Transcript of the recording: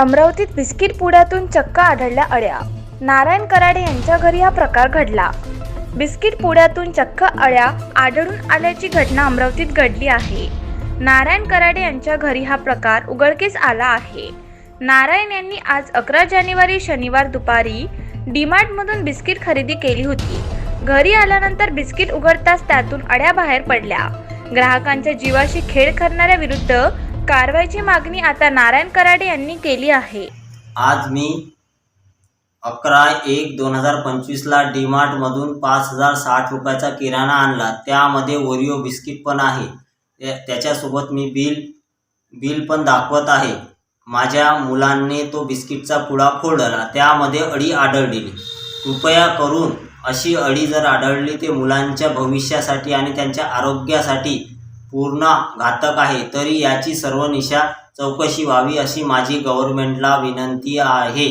अमरावतीत बिस्किट पुड्यातून चक्क आढळल्या अळ्या. नारायण कराडे यांच्या घरी हा प्रकार घडला. बिस्किट पुड्यातून चक्क अळ्या आढळून आल्याची घटना अमरावतीत घडली आहे. नारायण कराडे यांच्या घरी हा प्रकार उघडकीस आला आहे. नारायण यांनी आज अकरा जानेवारी शनिवार दुपारी डीमार्टमधून बिस्किट खरेदी केली होती. घरी आल्यानंतर बिस्किट उघडताच त्यातून अळ्या बाहेर पडल्या. ग्राहकांच्या जीवाशी खेळ करणाऱ्या विरुद्ध कारवाईची मागणी आता नारायण कराडे यांनी केली आहे. आज मी अकरा एक दोन हजार पंचवीसला डीमार्टमधून पाच हजार साठ रुपयाचा किराणा आणला. त्यामध्ये ओरिओ बिस्किट पण आहे. त्या- त्याच्यासोबत मी बिल बिल पण दाखवत आहे. माझ्या मुलांनी तो बिस्किटचा पुडा फोडला. त्यामध्ये अळी आढळलेली कृपया करून अशी अळी जर आढळली ते मुलांच्या भविष्यासाठी आणि त्यांच्या आरोग्यासाठी पूर्ण घातक आहे तरी याची सर्व निशा चौकशी व्हावी अशी माझी गव्हर्नमेंटला विनंती आहे.